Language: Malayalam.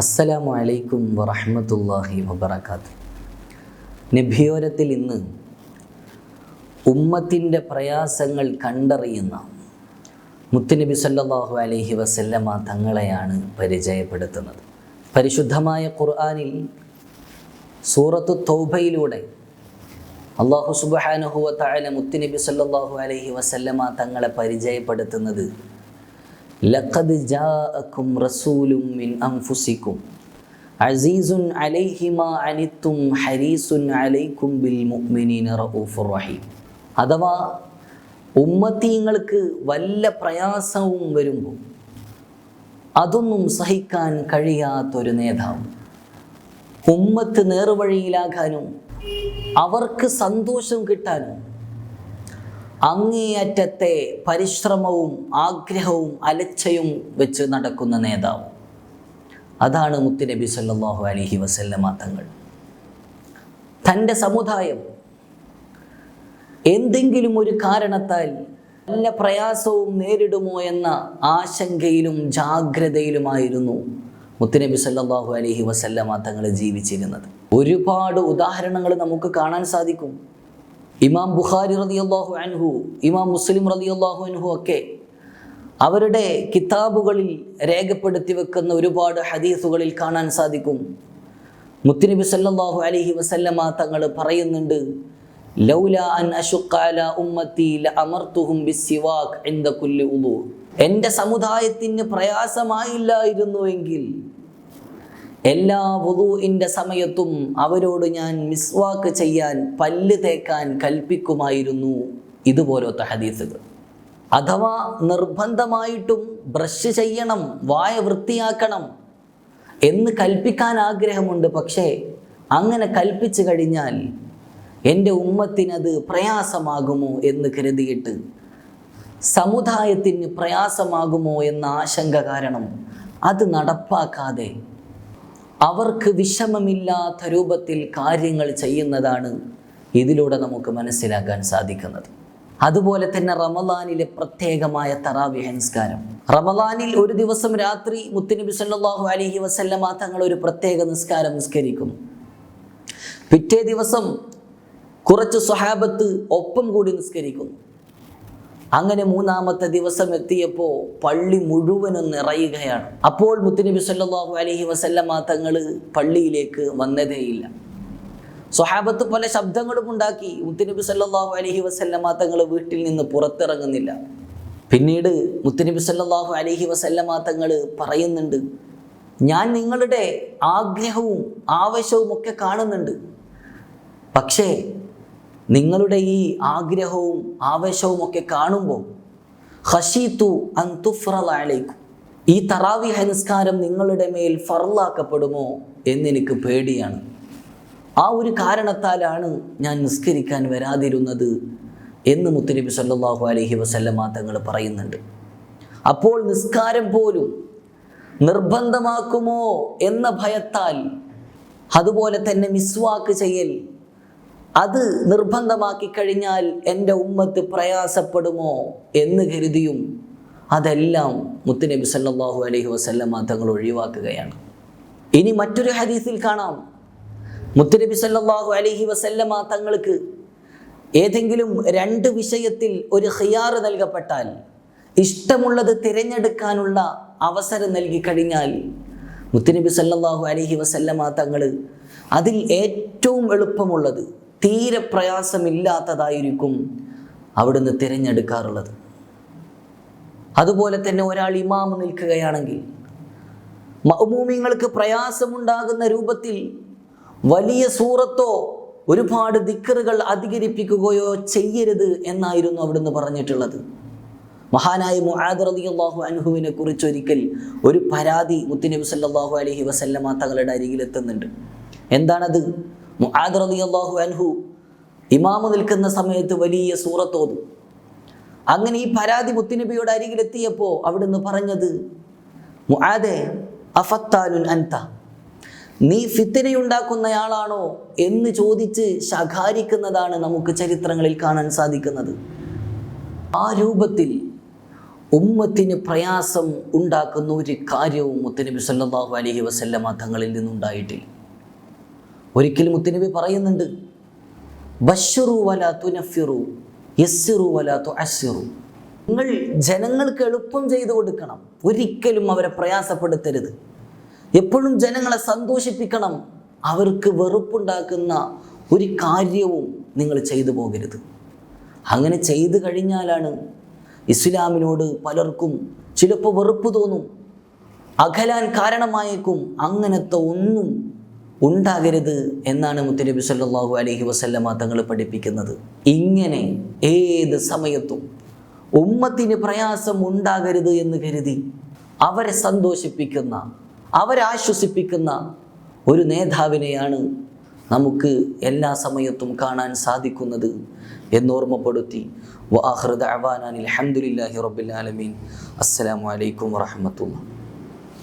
അസ്സലാമു അലൈക്കും വറഹ്മത്തുള്ളാഹി വബറകാത്ത് നബിയോരത്തിൽ ഇന്ന് ഉമ്മത്തിന്റെ പ്രയാസങ്ങൾ കണ്ടറിയുന്ന മുത്തുനബി സല്ലല്ലാഹു അലൈഹി വസല്ലമ തങ്ങളെയാണ് പരിചയപ്പെടുത്തുന്നത്. പരിശുദ്ധമായ ഖുർആനിൽ സൂറത്തു തൗബയിലൂടെ അള്ളാഹു സുബ്ഹാനഹു വ തആല മുത്തുനബി സല്ലല്ലാഹു അലൈഹി വസല്ലമ തങ്ങളെ പരിചയപ്പെടുത്തുന്നത് ലഖദ് ജാഅക്കും റസൂലും മിൻ അൻഫുസിക്കും അസീസുൻ അലൈഹി മാ അനിത്തും ഹരീസുൻ അലൈക്കും ബിൽ മുഅ്മിനീന റഊഫുർ റഹീം. അഥവാ ഉമ്മത്തീങ്ങൾക്ക് വല്ല പ്രയാസവും വരുമ്പോൾ അതൊന്നും സഹിക്കാൻ കഴിയാത്തൊരു നേതാവ്. ഉമ്മത്ത് നേർവഴിയിലാകാനും അവർക്ക് സന്തോഷം കിട്ടാനും അങ്ങേയറ്റത്തെ പരിശ്രമവും ആഗ്രഹവും അലച്ചയും വെച്ച് നടക്കുന്ന നേതാവ്. അതാണ് മുത്തുനബി സല്ലാഹു അലഹി വസല്ലമ തങ്ങൾ. തന്റെ സമുദായം എന്തെങ്കിലും ഒരു കാരണത്താൽ നല്ല പ്രയാസവും നേരിടുമോ എന്ന ആശങ്കയിലും ജാഗ്രതയിലുമായിരുന്നു മുത്തുനബി സല്ലാഹു അലഹി വസല്ലമ തങ്ങൾ ജീവിച്ചിരുന്നത്. ഒരുപാട് ഉദാഹരണങ്ങൾ നമുക്ക് കാണാൻ സാധിക്കും. ഇമാം ബുഖാരി റളിയല്ലാഹു അൻഹു ഇമാം മുസ്ലിം റളിയല്ലാഹു അൻഹു ഒക്കെ അവരുടെ കിതാബുകളിൽ രേഖപ്പെടുത്തി വെക്കുന്ന ഒരുപാട് ഹദീസുകളിൽ കാണാൻ സാധിക്കും. മുത്തുനബി സല്ലാഹു അലഹി വസല്ലമ തങ്ങൾ പറയുന്നുണ്ട് ലൗല അൻ അഷുഖാല ഉമ്മത്തി അമർത്തുഹും സമുദായത്തിന് പ്രയാസമായില്ലായിരുന്നുവെങ്കിൽ എല്ലാ വുദൂഇന്റെ സമയത്തും അവരോട് ഞാൻ മിസ്വാക്ക് ചെയ്യാൻ പല്ല് തേക്കാൻ കൽപ്പിക്കുമായിരുന്നു. ഇതുപോലത്തെ ഹദീസുകൾ. അഥവാ നിർബന്ധമായിട്ടും ബ്രഷ് ചെയ്യണം വായ വൃത്തിയാക്കണം എന്ന് കൽപ്പിക്കാൻ ആഗ്രഹമുണ്ട്. പക്ഷേ അങ്ങനെ കൽപ്പിച്ചു കഴിഞ്ഞാൽ എന്റെ ഉമ്മത്തിനത് പ്രയാസമാകുമോ എന്ന് കരുതിയിട്ട് സമുദായത്തിന് പ്രയാസമാകുമോ എന്ന ആശങ്ക കാരണം അത് നടപ്പാക്കാതെ അവർക്ക് വിഷമമില്ലാത്ത രൂപത്തിൽ കാര്യങ്ങൾ ചെയ്യുന്നതാണ് ഇതിലൂടെ നമുക്ക് മനസ്സിലാക്കാൻ സാധിക്കുന്നത്. അതുപോലെ തന്നെ റമദാനിലെ പ്രത്യേകമായ തറാവിഹ നിസ്കാരം റമദാനിൽ ഒരു ദിവസം രാത്രി മുത്തുനബി സല്ലാഹു അലഹി വസല്ലമ തങ്ങൾ ഒരു പ്രത്യേക നിസ്കാരം നിസ്കരിക്കും. പിറ്റേ ദിവസം കുറച്ച് സ്വഹാബത്ത് ഒപ്പം കൂടി നിസ്കരിക്കുന്നു. അങ്ങനെ മൂന്നാമത്തെ ദിവസം എത്തിയപ്പോൾ പള്ളി മുഴുവനും നിറയുകയാണ്. അപ്പോൾ മുത്തുനബി സല്ലാഹു അലഹി വസല്ലമ തങ്ങൾ പള്ളിയിലേക്ക് വന്നതേയില്ല. സ്വഹാബത്ത് പല ശബ്ദങ്ങളും ഉണ്ടാക്കി. മുത്തുനബി സല്ലാഹു അലഹി വസല്ലമ തങ്ങൾ വീട്ടിൽ നിന്ന് പുറത്തിറങ്ങുന്നില്ല. പിന്നീട് മുത്തുനബി സല്ലാഹു അലഹി വസല്ലമ തങ്ങൾ പറയുന്നുണ്ട് ഞാൻ നിങ്ങളുടെ ആഗ്രഹവും ആവശ്യവും ഒക്കെ കാണുന്നുണ്ട്. പക്ഷേ നിങ്ങളുടെ ഈ ആഗ്രഹവും ആവേശവും ഒക്കെ കാണുമ്പോൾ ഹഷീത്തു അന്തുഫ്രലൈക്കും ഈ തറാവിഹ നിസ്കാരം നിങ്ങളുടെ മേൽ ഫറലാക്കപ്പെടുമോ എന്നെനിക്ക് പേടിയാണ്. ആ ഒരു കാരണത്താലാണ് ഞാൻ നിസ്കരിക്കാൻ വരാതിരുന്നത് എന്ന് മുത്തുനബി സല്ലാഹു അലഹി വസല്ലമ തങ്ങൾ പറയുന്നുണ്ട്. അപ്പോൾ നിസ്കാരം പോലും നിർബന്ധമാക്കുമോ എന്ന ഭയത്താൽ അതുപോലെ തന്നെ മിസ്വാക്ക് ചെയ്യൽ അത് നിർബന്ധമാക്കി കഴിഞ്ഞാൽ എന്റെ ഉമ്മത്ത് പ്രയാസപ്പെടുമോ എന്ന് കരുതിയും അതെല്ലാം മുത്തുനബി സല്ലാഹു അലൈഹി വസല്ലമ തങ്ങൾ ഒഴിവാക്കുകയാണ്. ഇനി മറ്റൊരു ഹദീസിൽ കാണാം. മുത്തുനബി സല്ലാഹു അലൈഹി വസല്ലമ തങ്ങൾക്ക് ഏതെങ്കിലും രണ്ട് വിഷയത്തിൽ ഒരു ഖിയാറ് നൽകപ്പെട്ടാൽ ഇഷ്ടമുള്ളത് തിരഞ്ഞെടുക്കാനുള്ള അവസരം നൽകി കഴിഞ്ഞാൽ മുത്തുനബി സല്ലാഹു അലഹി വസല്ലമ തങ്ങൾ അതിൽ ഏറ്റവും എളുപ്പമുള്ളത് തീരെ പ്രയാസമില്ലാത്തതായിരിക്കും അവിടുന്ന് തിരഞ്ഞെടുക്കാറുള്ളത്. അതുപോലെ തന്നെ ഒരാൾ ഇമാമ് നിൽക്കുകയാണെങ്കിൽ മഹമൂമിങ്ങൾക്ക് പ്രയാസമുണ്ടാകുന്ന രൂപത്തിൽ വലിയ സൂറത്തോ ഒരുപാട് ദിക്കറുകൾ അധികരിപ്പിക്കുകയോ ചെയ്യരുത് എന്നായിരുന്നു അവിടുന്ന് പറഞ്ഞിട്ടുള്ളത്. മഹാനായ മുആദ് റളിയല്ലാഹു അൻഹുവിനെ കുറിച്ച് ഒരിക്കൽ ഒരു പരാതി മുത്തുനബി സല്ലല്ലാഹു അലൈഹി വസല്ലമ തങ്ങളുടെ അരികിലെത്തുന്നുണ്ട്. എന്താണത്? മുആദ് റളിയല്ലാഹു അൻഹു ഇമാമ് നിൽക്കുന്ന സമയത്ത് വലിയ സൂറത്തോതും അങ്ങനെ ഈ പരാതി മുത്തുനബിയുടെ അരികിലെത്തിയപ്പോൾ അവിടുന്ന് പറഞ്ഞത് മുആദെ അൻത നീ ഫിത്തിനയുണ്ടാക്കുന്നയാളാണോ എന്ന് ചോദിച്ച് ശകാരിക്കുന്നതാണ് നമുക്ക് ചരിത്രങ്ങളിൽ കാണാൻ സാധിക്കുന്നത്. ആ രൂപത്തിൽ ഉമ്മത്തിന് പ്രയാസം ഉണ്ടാക്കുന്ന ഒരു കാര്യവും മുത്തനബി സല്ലാഹു അലഹി വസല്ലമ തങ്ങളിൽ നിന്നുണ്ടായിട്ടില്ല. ഒരിക്കലും മുത്തനബി പറയുന്നുണ്ട്. ബഷറു വല തുനഫിറു യസ്സിറു വല തുഅസ്സിറു. നിങ്ങൾ ജനങ്ങൾക്ക് എളുപ്പം ചെയ്തു കൊടുക്കണം. ഒരിക്കലും അവരെ പ്രയാസപ്പെടുത്തരുത്. എപ്പോഴും ജനങ്ങളെ സന്തോഷിപ്പിക്കണം. അവർക്ക് വെറുപ്പുണ്ടാക്കുന്ന ഒരു കാര്യവും നിങ്ങൾ ചെയ്തു പോകരുത്. അങ്ങനെ ചെയ്തു കഴിഞ്ഞാലാണ് ഇസ്ലാമിനോട് പലർക്കും ചിലപ്പോൾ വെറുപ്പ് തോന്നും. അകലാൻ കാരണമായേക്കും അങ്ങനത്തെ ഒന്നും ഉണ്ടാകരുത് എന്നാണ് മുത്തനബി സല്ലാഹു അലഹി വസല്ലമ തങ്ങൾ പഠിപ്പിക്കുന്നത്. ഇങ്ങനെ ഏത് സമയത്തും ഉമ്മത്തിന് പ്രയാസം ഉണ്ടാകരുത് എന്ന് കരുതി അവരെ സന്തോഷിപ്പിക്കുന്ന അവരെ ആശ്വസിപ്പിക്കുന്ന ഒരു നേതാവിനെയാണ് നമുക്ക് എല്ലാ സമയത്തും കാണാൻ സാധിക്കുന്നത് എന്നോർമ്മപ്പെടുത്തി. വാഹൃദ അവാനാൻ ആലമീൻ. അസ്സലാമു അലൈക്കും വറഹമത്തുള്ള